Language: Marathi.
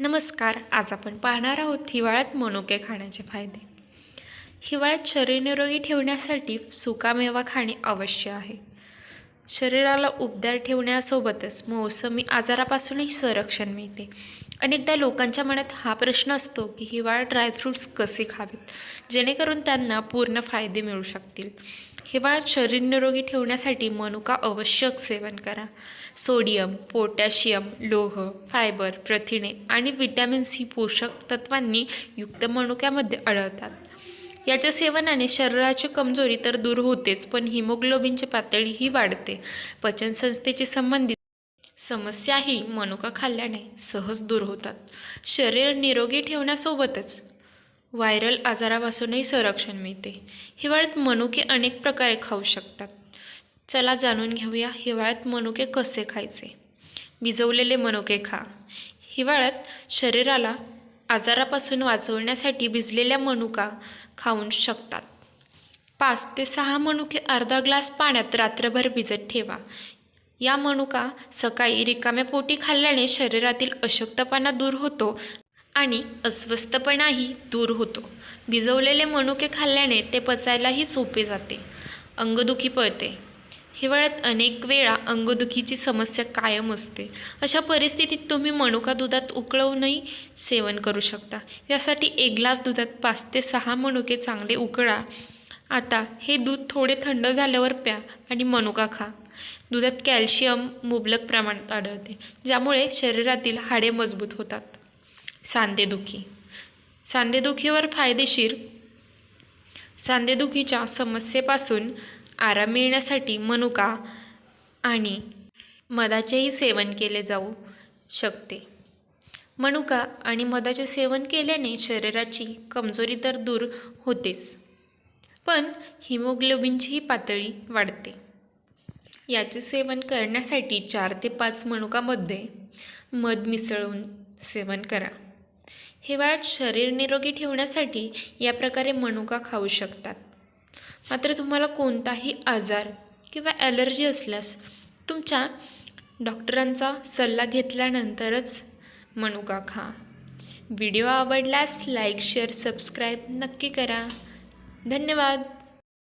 नमस्कार आज आपण पाहणार आहोत हिवाळ्यात मनुके खाण्याचे फायदे. हिवाळ्यात शरीर निरोगी ठेवण्यासाठी सुकामेवा खाणे आवश्यक आहे. शरीराला उबदार ठेवण्यासोबतच मौसमी आजारापासूनही संरक्षण मिळते. अनेकदा लोकांच्या मनात हा प्रश्न असतो की हिवाळ्यात ड्रायफ्रूट्स कसे खावेत? जेणेकरून त्यांना पूर्ण फायदे मिळू शकतील. हिवाळ्यात शरीर निरोगी ठेवण्यासाठी मनुका आवश्यक सेवन करा. सोडियम पोटॅशियम लोह फायबर प्रथिने आणि विटॅमिन सी पोषक तत्वांनी युक्त मनुक्यामध्ये आढळतात. याच्या सेवनाने शरीराची कमजोरी तर दूर होतेच पण हिमोग्लोबिनची पातळीही वाढते. पचनसंस्थेची संबंधित समस्याही मनुका खाल्ल्याने सहज दूर होतात. शरीर निरोगी ठेवण्यासोबतच व्हायरल आजारापासूनही संरक्षण मिळते. हिवाळ्यात मनुके अनेक प्रकारे खाऊ शकतात. चला जाणून घेऊया हिवाळ्यात मनुके कसे खायचे. भिजवलेले मनुके खा. हिवाळ्यात शरीराला आजारापासून वाचवण्यासाठी भिजलेल्या मनुका खाऊ शकतात. पाच ते सहा मनुके अर्धा ग्लास पाण्यात रात्रभर भिजत ठेवा. या मनुका सकाळी रिकाम्या पोटी खाल्ल्याने शरीरातील अशक्तपणा दूर होतो आणि अस्वस्थपणाही दूर होतो. भिजवलेले मनुके खाल्ल्याने ते पचायलाही सोपे जाते. अंगदुखी पळते. हिवाळ्यात अनेक वेळा अंगदुखीची समस्या कायम असते. अशा परिस्थितीत तुम्ही मनुका दुधात उकळवूनही सेवन करू शकता. यासाठी एक ग्लास दुधात पाच ते सहा मनुके चांगले उकळा. आता हे दूध थोडे थंड झाल्यावर प्या आणि मनुका खा. दुधात कॅल्शियम मुबलक प्रमाणात आढळते ज्यामुळे शरीरातील हाडे मजबूत होतात. सांधेदुखी सांधेदुखीवर फायदेशीर. सांधेदुखीच्या समस्येपासून आराम मिळण्यासाठी मनुका आणि मधाचेही सेवन केले जाऊ शकते. मनुका आणि मधाचे सेवन केल्याने शरीराची कमजोरी तर दूर होतेच पण हिमोग्लोबिनचीही पातळी वाढते. याचे सेवन करण्यासाठी चार ते पाच मनुकामध्ये मध मिसळून सेवन करा. हिवाळ्यात शरीर निरोगी ठेवण्यासाठी या प्रकारे मनुका खाऊ शकतात. मात्र तुम्हाला कोणताही आजार किंवा ॲलर्जी असल्यास तुमच्या डॉक्टरांचा सल्ला घेतल्यानंतरच मनुका खा. व्हिडिओ आवडल्यास लाईक शेअर सबस्क्राईब नक्की करा. धन्यवाद.